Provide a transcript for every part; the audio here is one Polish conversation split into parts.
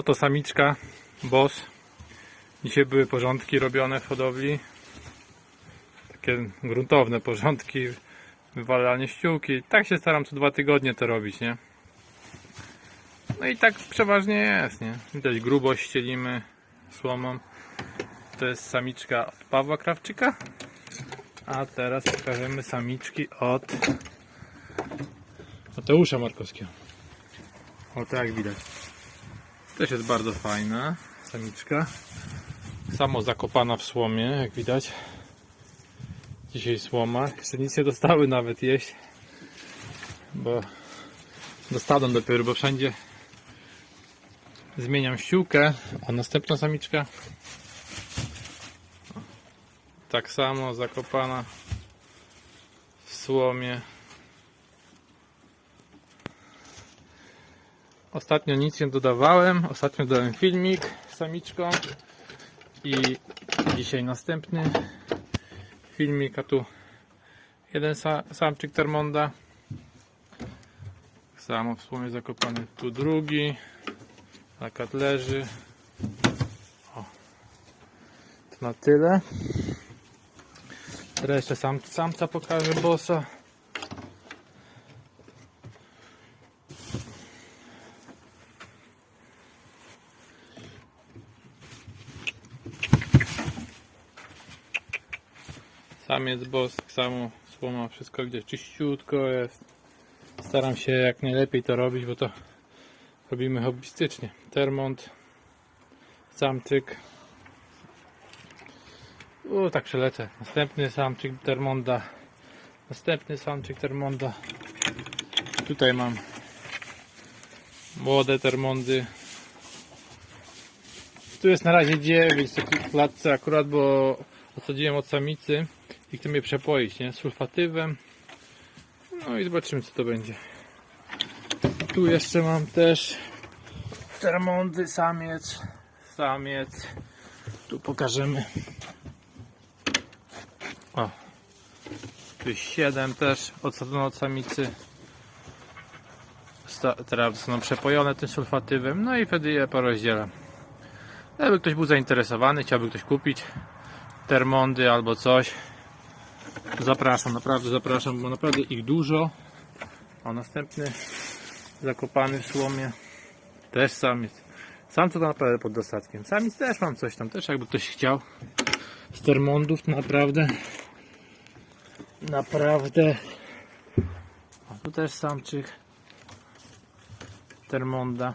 Oto samiczka, boss. Dzisiaj były porządki robione w hodowli. Takie gruntowne porządki, wywalanie ściółki. Tak się staram co dwa tygodnie to robić, nie? No i tak przeważnie jest, nie? Widać grubość ścielimy słomą. To jest samiczka od Pawła Krawczyka. A teraz pokażemy samiczki od Mateusza Markowskiego. O tak widać. Też jest bardzo fajna samiczka. Samo zakopana w słomie, jak widać. Dzisiaj słoma. Jeszcze nic nie dostały nawet jeść. Bo dostaną dopiero, bo wszędzie zmieniam ściółkę. A następna samiczka tak samo zakopana w słomie. Ostatnio nic nie dodawałem. Ostatnio dodałem filmik z samiczką. I dzisiaj następny filmik, a tu jeden sa samczyk Termonda. Samo w słomie zakopany. Tu drugi. Lakat leży. O. To na tyle. Teraz jeszcze sam, samca pokażę bossa. Samiec boss, tak samo słoma, wszystko gdzieś czyściutko jest. Staram się jak najlepiej to robić, bo to robimy hobbystycznie. Termont, samczyk. O, tak przelecę. Następny samczyk Termonda. Następny samczyk Termonda. Tutaj mam młode Termondy. Tu jest na razie 9 w klatce akurat, bo odsadziłem od samicy i chcę je przepoić, nie? Sulfatywem. No i zobaczymy co to będzie. Tu jeszcze mam też Termondy, samiec. Samiec. Tu pokażemy. O. Tu jest 7 też odsadzone od samicy. Teraz zostaną przepojone tym sulfatywem. No i wtedy je porozdzielam. Jakby ktoś był zainteresowany, chciałby ktoś kupić termondy albo coś. Zapraszam, naprawdę zapraszam, bo naprawdę ich dużo. O, następny zakopany w słomie. Też samiec. Sam to naprawdę pod dostatkiem. Samic też mam coś tam, też jakby ktoś chciał. Z termondów naprawdę. Naprawdę. O, tu też samczyk. Termonda.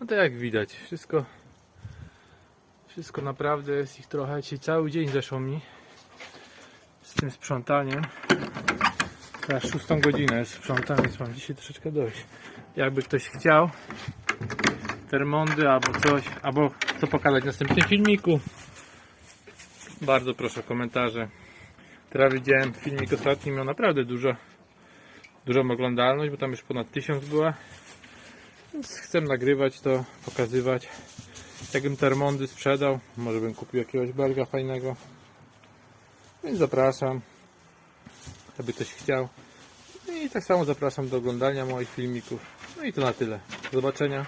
No to jak widać, wszystko wszystko naprawdę jest ich trochę. Dzisiaj cały dzień zeszło mi tym sprzątaniem. Teraz szóstą godzinę jest sprzątanie, więc mam dzisiaj troszeczkę dość. Jakby ktoś chciał termondy albo coś, albo co pokazać w następnym filmiku. Bardzo proszę o komentarze. Teraz widziałem filmik ostatni, miał naprawdę dużo dużą oglądalność, bo tam już ponad tysiąc była. Więc chcę nagrywać to, pokazywać. Jakbym termondy sprzedał, może bym kupił jakiegoś belga fajnego. Więc zapraszam, aby ktoś chciał. I tak samo zapraszam do oglądania moich filmików. No i to na tyle. Do zobaczenia.